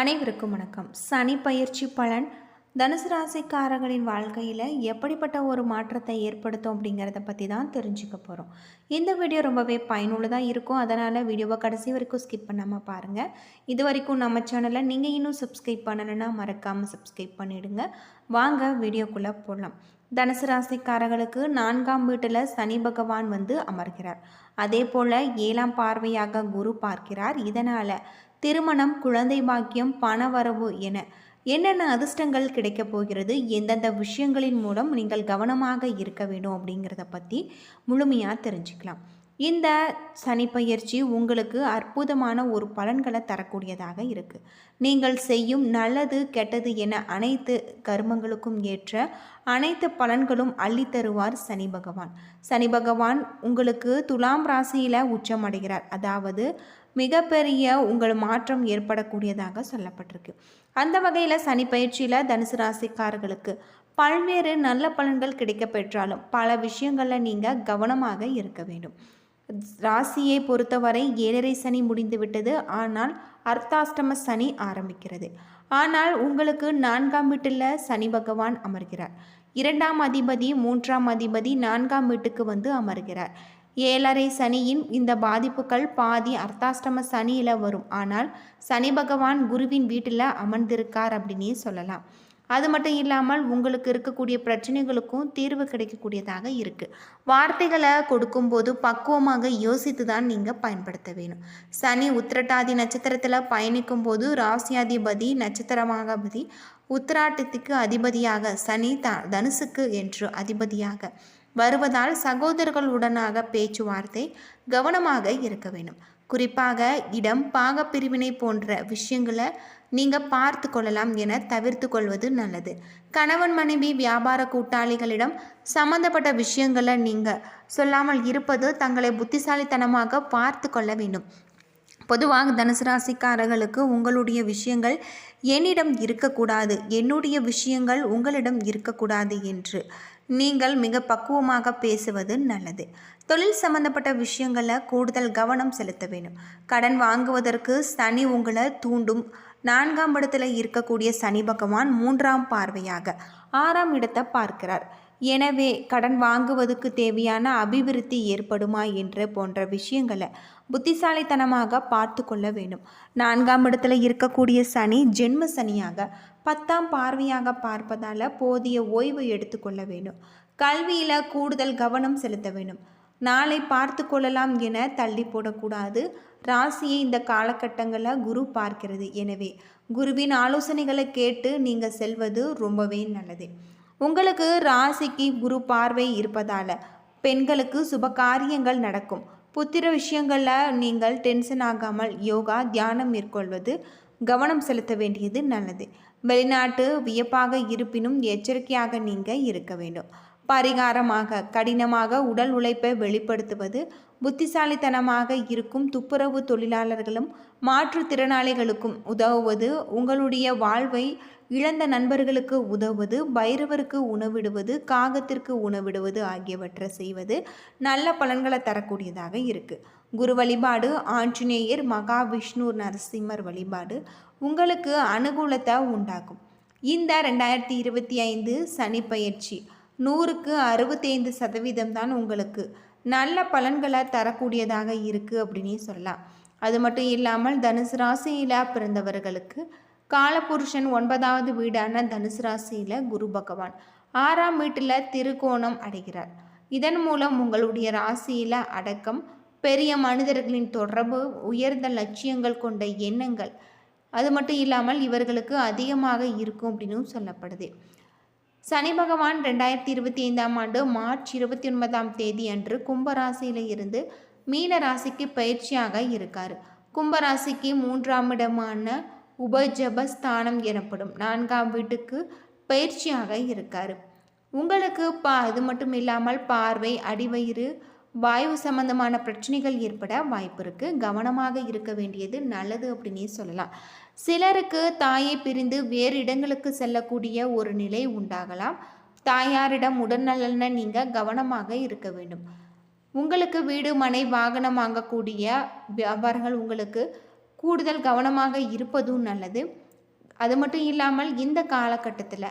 அனைவருக்கும் வணக்கம். சனி பயிற்சி பலன் தனுசு ராசிக்காரர்களின் வாழ்க்கையில் எப்படிப்பட்ட ஒரு மாற்றத்தை ஏற்படுத்தும் அப்படிங்கிறத பற்றி தான் தெரிஞ்சுக்க போகிறோம் இந்த வீடியோ ரொம்பவே பயனுள்ளதாக இருக்கும். அதனால் வீடியோவை கடைசி வரைக்கும் ஸ்கிப் பண்ணாமல் பாருங்கள் இது வரைக்கும் நம்ம சேனலை நீங்கள் இன்னும் சப்ஸ்கிரைப் பண்ணலைன்னா மறக்காமல் சப்ஸ்கிரைப் பண்ணிவிடுங்க வாங்க வீடியோக்குள்ளே போடலாம் தனுசு ராசிக்காரர்களுக்கு நான்காம் வீட்டில் சனி பகவான் வந்து அமர்கிறார். அதே போல் ஏழாம் பார்வையாக குரு பார்க்கிறார். இதனால் திருமணம் குழந்தை பாக்கியம் பணவரவு என என்னென்ன அதிர்ஷ்டங்கள் கிடைக்கப் போகிறது எந்தெந்த விஷயங்களின் மூலம் நீங்கள் கவனமாக இருக்க வேண்டும் அப்படிங்கிறத பற்றி முழுமையாக தெரிஞ்சுக்கலாம். இந்த சனிப்பயிற்சி உங்களுக்கு அற்புதமான ஒரு பலன்களை தரக்கூடியதாக இருக்குது நீங்கள் செய்யும் நல்லது கெட்டது என அனைத்து கர்மங்களுக்கும் ஏற்ற அனைத்து பலன்களும் அள்ளித்தருவார் சனி பகவான். சனி பகவான் உங்களுக்கு துலாம் ராசியில் உச்சமடைகிறார். அதாவது மிகப்பெரிய உங்கள் மாற்றம் ஏற்படக்கூடியதாக சொல்லப்பட்டிருக்கு. அந்த வகையில் சனி பயிற்சியில் தனுசு ராசிக்காரர்களுக்கு பல்வேறு நல்ல பலன்கள் கிடைக்க பெற்றாலும் பல விஷயங்களில் நீங்கள் கவனமாக இருக்க வேண்டும். ராசியை பொறுத்தவரை ஏழரை சனி முடிந்துவிட்டது. ஆனால் அர்த்தாஷ்டம சனி ஆரம்பிக்கிறது. ஆனால் உங்களுக்கு நான்காம் வீட்டில் சனி பகவான் அமர்கிறார். இரண்டாம் அதிபதி மூன்றாம் அதிபதி நான்காம் வீட்டுக்கு வந்து அமர்கிறார். ஏழரை சனியின் இந்த பாதிப்புகள் பாதி அர்த்தாஷ்டம சனியில் வரும். ஆனால் சனி பகவான் குருவின் வீட்டில் அமர்ந்திருக்கார் அப்படின்னே சொல்லலாம். அது மட்டும் இல்லாமல் உங்களுக்கு இருக்கக்கூடிய பிரச்சனைகளுக்கும் தீர்வு கிடைக்கக்கூடியதாக இருக்குது வார்த்தைகளை கொடுக்கும்போது பக்குவமாக யோசித்து தான் நீங்கள் பயன்படுத்த வேணும். சனி உத்திரட்டாதி நட்சத்திரத்தில் பயணிக்கும் போது ராசியாதிபதி நட்சத்திரமாகபதி உத்திராட்டத்துக்கு அதிபதியாக சனி த தனுசுக்கு என்று அதிபதியாக வருவதால் சகோதரர்களுடனாக பேச்சுவார்த்தை கவனமாக இருக்க வேண்டும் குறிப்பாக இடம் பாகப்பிரிவினை போன்ற விஷயங்களை நீங்கள் பார்த்து கொள்ளலாம் என தவிர்த்து கொள்வது நல்லது. கணவன் மனைவி வியாபார கூட்டாளிகளிடம் சம்பந்தப்பட்ட விஷயங்களை நீங்கள் சொல்லாமல் இருப்பது தங்களை புத்திசாலித்தனமாக பார்த்து கொள்ள வேண்டும். பொதுவாக தனுசு ராசிக்காரர்களுக்கு உங்களுடைய விஷயங்கள் என்னிடம் இருக்கக்கூடாது என்னுடைய விஷயங்கள் உங்களிடம் இருக்கக்கூடாது என்று நீங்கள் மிக பக்குவமாக பேசுவது நல்லது. தொழில் சம்பந்தப்பட்ட விஷயங்களில் கூடுதல் கவனம் செலுத்த வேண்டும். கடன் வாங்குவதற்கு சனி உங்களை தூண்டும். நான்காம் இடத்துல இருக்கக்கூடிய சனி பகவான் மூன்றாம் பார்வையாக ஆறாம் இடத்தை பார்க்கிறார். எனவே கடன் வாங்குவதற்கு தேவையான அபிவிருத்தி ஏற்படுமா என்று போன்ற விஷயங்களை புத்திசாலித்தனமாக பார்த்து கொள்ள வேண்டும். நான்காம் இடத்துல இருக்கக்கூடிய சனி ஜென்ம சனியாக பத்தாம் பார்வையாக பார்ப்பதால் போதிய ஓய்வு எடுத்துக்கொள்ள வேண்டும். கல்வியில் கூடுதல் கவனம் செலுத்த வேண்டும். நாளை பார்த்து கொள்ளலாம் என தள்ளி போடக்கூடாது. ராசியை இந்த காலகட்டங்களில் குரு பார்க்கிறது. எனவே குருவின் ஆலோசனைகளை கேட்டு நீங்கள் செல்வது ரொம்பவே நல்லது. உங்களுக்கு ராசிக்கு குரு பார்வை இருப்பதால் பெண்களுக்கு சுப காரியங்கள் நடக்கும். புத்திர விஷயங்களில் நீங்கள் டென்ஷன் ஆகாமல் யோகா தியானம் மேற்கொள்வது கவனம் செலுத்த வேண்டியது நல்லது. வெளிநாட்டு வியப்பாக இருப்பினும் எச்சரிக்கையாக நீங்கள் இருக்க வேண்டும். பரிகாரமாக கடினமாக உடல் உழைப்பை வெளிப்படுத்துவது புத்திசாலித்தனமாக இருக்கும் துப்புரவு தொழிலாளர்களும் மாற்றுத்திறனாளிகளுக்கும் உதவுவது உங்களுடைய வாழ்வை இழந்த நண்பர்களுக்கு உதவுவது பைரவருக்கு உணவிடுவது காகத்திற்கு உணவிடுவது ஆகியவற்றை செய்வது நல்ல பலன்களை தரக்கூடியதாக இருக்குது குரு வழிபாடு ஆஞ்சநேயர் மகாவிஷ்ணு நரசிம்மர் வழிபாடு உங்களுக்கு அனுகூலத்தை உண்டாக்கும். இந்த ரெண்டாயிரத்தி இருபத்தி ஐந்து சனி பயிற்சி நூறுக்கு அறுபத்தைந்து சதவீதம் தான் உங்களுக்கு. நல்ல பலன்களை தரக்கூடியதாக இருக்குது அப்படின்னே சொல்லலாம். அது மட்டும் இல்லாமல் தனுசு ராசியில் பிறந்தவர்களுக்கு காலபுருஷன் ஒன்பதாவது வீடான தனுசு ராசியில் குரு பகவான் ஆறாம் வீட்டில் திருக்கோணம் அடைகிறார். இதன் மூலம் உங்களுடைய ராசியில் அடக்கம் பெரிய மனிதர்களின் தொடர்பு உயர்ந்த லட்சியங்கள் கொண்ட எண்ணங்கள் அது மட்டும் இல்லாமல் இவர்களுக்கு அதிகமாக இருக்கும் அப்படின்னும் சொல்லப்படுது. சனி பகவான் ரெண்டாயிரத்தி இருபத்தி ஐந்தாம் ஆண்டு மார்ச் இருபத்தி ஒன்பதாம் தேதி அன்று கும்பராசியில் இருந்து மீன ராசிக்கு பயிற்சியாக இருக்கார். கும்பராசிக்கு மூன்றாம் இடமான உபஜபஸ்தானம் எனப்படும் நான்காம் வீட்டுக்கு பயிற்சியாக இருக்கார். உங்களுக்கு பா இது மட்டும் இல்லாமல் பார்வை அடிவயிறு வாயு சம்பந்தமான பிரச்சனைகள் ஏற்பட வாய்ப்பு இருக்குது கவனமாக இருக்க வேண்டியது நல்லது அப்படின்னே சொல்லலாம். சிலருக்கு தாயை பிரிந்து வேறு இடங்களுக்கு செல்லக்கூடிய ஒரு நிலை உண்டாகலாம். தாயாரிடம் உடல்நலனை நீங்கள் கவனமாக இருக்க வேண்டும். உங்களுக்கு வீடு மனை வாகனம் வாங்கக்கூடிய வியாபாரங்கள் உங்களுக்கு கூடுதல் கவனமாக இருப்பதும் நல்லது. அது மட்டும் இல்லாமல் இந்த காலகட்டத்தில்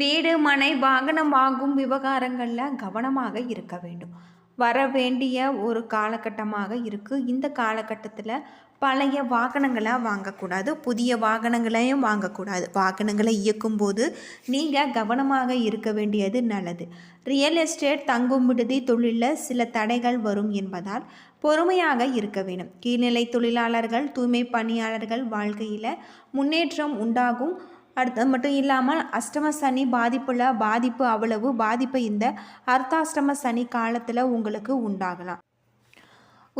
வீடு மனை வாகனம் வாங்கும் விவகாரங்களில் கவனமாக இருக்க வேண்டும். வர வேண்டிய ஒரு காலகட்டமாக இருக்குது இந்த காலகட்டத்தில் பழைய வாகனங்களாக வாங்கக்கூடாது புதிய வாகனங்களையும் வாங்கக்கூடாது. வாகனங்களை இயக்கும்போது நீங்கள் கவனமாக இருக்க வேண்டியது நல்லது. ரியல் எஸ்டேட் தங்கும் விடுதி தொழிலில் சில தடைகள் வரும் என்பதால் பொறுமையாக இருக்க வேண்டும். கீழ்நிலை தொழிலாளர்கள் தூய்மை பணியாளர்கள் வாழ்க்கையில் முன்னேற்றம் உண்டாகும். அடுத்து மட்டும் இல்லாமல் அஷ்டம சனி பாதிப்பில் பாதிப்பு அவ்வளவு பாதிப்பு இந்த அர்த்தாஷ்டம சனி காலத்தில் உங்களுக்கு உண்டாகலாம்.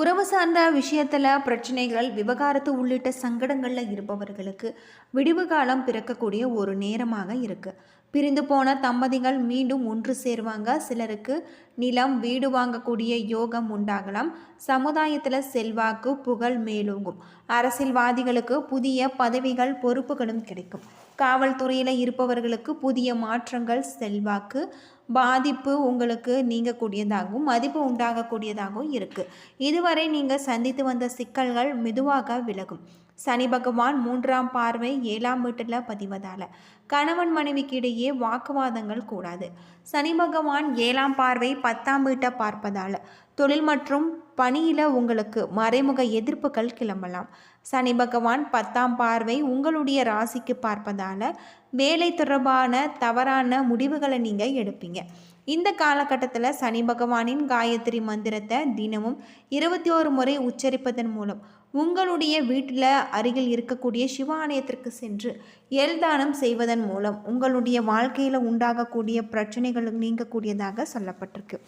உறவு சார்ந்த விஷயத்தில் பிரச்சனைகள் விவகாரத்து உள்ளிட்ட சங்கடங்களில் இருப்பவர்களுக்கு விடிவு காலம் பிறக்கக்கூடிய ஒரு நேரமாக இருக்குது பிரிந்து போன தம்பதிகள் மீண்டும் ஒன்று சேருவாங்க. சிலருக்கு நிலம் வீடு வாங்கக்கூடிய யோகம் உண்டாகலாம். சமுதாயத்தில் செல்வாக்கு புகழ் மேலோங்கும். அரசியல்வாதிகளுக்கு புதிய பதவிகள் பொறுப்புகளும் கிடைக்கும். காவல்துறையில் இருப்பவர்களுக்கு புதிய மாற்றங்கள் செல்வாக்கு பாதிப்பு உங்களுக்கு நீங்கக்கூடியதாகவும் மதிப்பு உண்டாகக்கூடியதாகவும் இருக்குது இதுவரை நீங்கள் சந்தித்து வந்த சிக்கல்கள் மெதுவாக விலகும். சனி பகவான் மூன்றாம் பார்வை ஏழாம் வீட்டில் பதிவதால். கணவன் மனைவிக்கு இடையே வாக்குவாதங்கள் கூடாது. சனி பகவான் ஏழாம் பார்வை பத்தாம் வீட்டை பார்ப்பதால். தொழில் மற்றும் பணியில் உங்களுக்கு மறைமுக எதிர்ப்புகள் கிளம்பலாம். சனி பகவான் பத்தாம் பார்வை உங்களுடைய ராசிக்கு பார்ப்பதால் வேலை தொடர்பான தவறான முடிவுகளை நீங்கள் எடுப்பீங்க. இந்த காலகட்டத்தில் சனி பகவானின் காயத்ரி மந்திரத்தை தினமும் இருபத்தி ஒரு முறை உச்சரிப்பதன் மூலம் உங்களுடைய வீட்டில் அருகில் இருக்கக்கூடிய சிவாலயத்திற்கு சென்று எல்தானம் செய்வதன் மூலம் உங்களுடைய வாழ்க்கையில் உண்டாகக்கூடிய பிரச்சனைகள் நீங்கக்கூடியதாக சொல்லப்பட்டிருக்கு.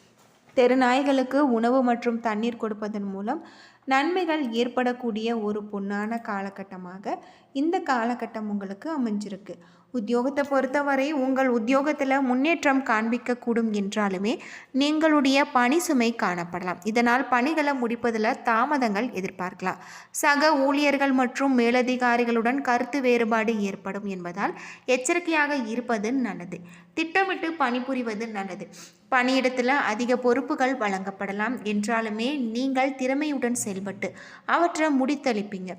தெருநாய்களுக்கு உணவு மற்றும் தண்ணீர் கொடுப்பதன் மூலம் நன்மைகள் ஏற்படக்கூடிய ஒரு பொன்னான காலகட்டமாக இந்த காலகட்டம் உங்களுக்கு அமைஞ்சிருக்கு. உத்தியோகத்தை பொறுத்தவரை உங்கள் உத்தியோகத்தில் முன்னேற்றம் காண்பிக்கக்கூடும் என்றாலுமே நீங்களுடைய பணி சுமை காணப்படலாம். இதனால் பணிகளை முடிப்பதில் தாமதங்கள் எதிர்பார்க்கலாம். சக ஊழியர்கள் மற்றும் மேலதிகாரிகளுடன் கருத்து வேறுபாடு ஏற்படும் என்பதால் எச்சரிக்கையாக இருப்பது நல்லது. திட்டமிட்டு பணிபுரிவது நல்லது. பணியிடத்தில் அதிக பொறுப்புகள் வழங்கப்படலாம் என்றாலுமே நீங்கள் திறமையுடன் செயல்பட்டு அவற்றை முடித்தளிப்பீங்க.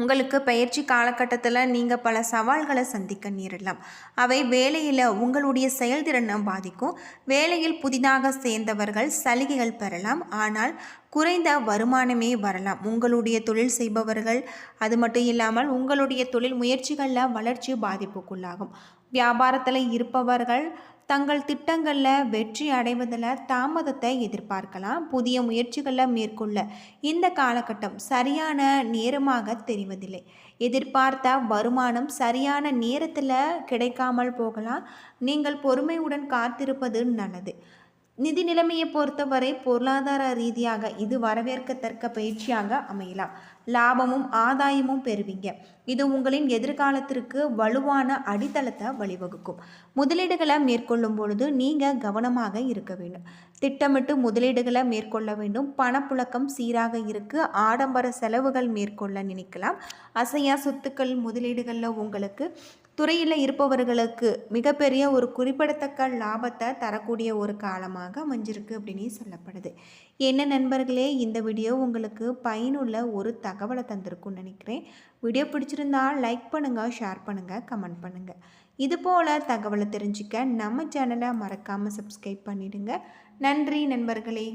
உங்களுக்கு பயிற்சி காலகட்டத்தில் நீங்கள் பல சவால்களை சந்திக்க நேரிடலாம். அவை வேலையில் உங்களுடைய செயல்திறனை பாதிக்கும். வேலையில் புதிதாக சேர்ந்தவர்கள் சலுகைகள் பெறலாம். ஆனால் குறைந்த வருமானமே வரலாம். உங்களுடைய தொழில் செய்பவர்கள் அது மட்டும் இல்லாமல் உங்களுடைய தொழில் முயற்சிகளில் வளர்ச்சி பாதிப்புக்குள்ளாகும். வியாபாரத்தில் இருப்பவர்கள் தங்கள் திட்டங்களில் வெற்றி அடைவதில் தாமதத்தை எதிர்பார்க்கலாம். புதிய முயற்சிகளை மேற்கொள்ள இந்த காலகட்டம் சரியான நேரமாக தெரிவதில்லை. எதிர்பார்த்த வருமானம் சரியான நேரத்தில் கிடைக்காமல் போகலாம். நீங்கள் பொறுமையுடன் காத்திருப்பது நல்லது. நிதி நிலைமையை பொறுத்தவரை பொருளாதார ரீதியாக இது வரவேற்கத்தக்க பயிற்சியாக அமையலாம். லாபமும் ஆதாயமும் பெறுவீங்க. இது உங்களின் எதிர்காலத்திற்கு வலுவான அடித்தளத்தை வழிவகுக்கும். முதலீடுகளை மேற்கொள்ளும் பொழுது நீங்கள் கவனமாக இருக்க வேண்டும். திட்டமிட்டு முதலீடுகளை மேற்கொள்ள வேண்டும். பணப்புழக்கம் சீராக இருக்கு. ஆடம்பர செலவுகள் மேற்கொள்ள நினைக்கலாம். அசையா சொத்துக்கள் முதலீடுகளில் உங்களுக்கு துறையில் இருப்பவர்களுக்கு மிகப்பெரிய ஒரு குறிப்பிடத்தக்க லாபத்தை தரக்கூடிய ஒரு காலமாக அமைஞ்சிருக்கு அப்படின்னு சொல்லப்படுது. என்ன நண்பர்களே இந்த வீடியோ உங்களுக்கு பயனுள்ள ஒரு தகவலை தந்திருக்கும்னு நினைக்கிறேன். வீடியோ பிடிச்சிருந்தா லைக் பண்ணுங்கள் ஷேர் பண்ணுங்கள் கமெண்ட் பண்ணுங்கள் இது போல் தகவலை தெரிஞ்சுக்க நம்ம சேனலை மறக்காமல் சப்ஸ்கிரைப் பண்ணிவிடுங்க நன்றி நண்பர்களே.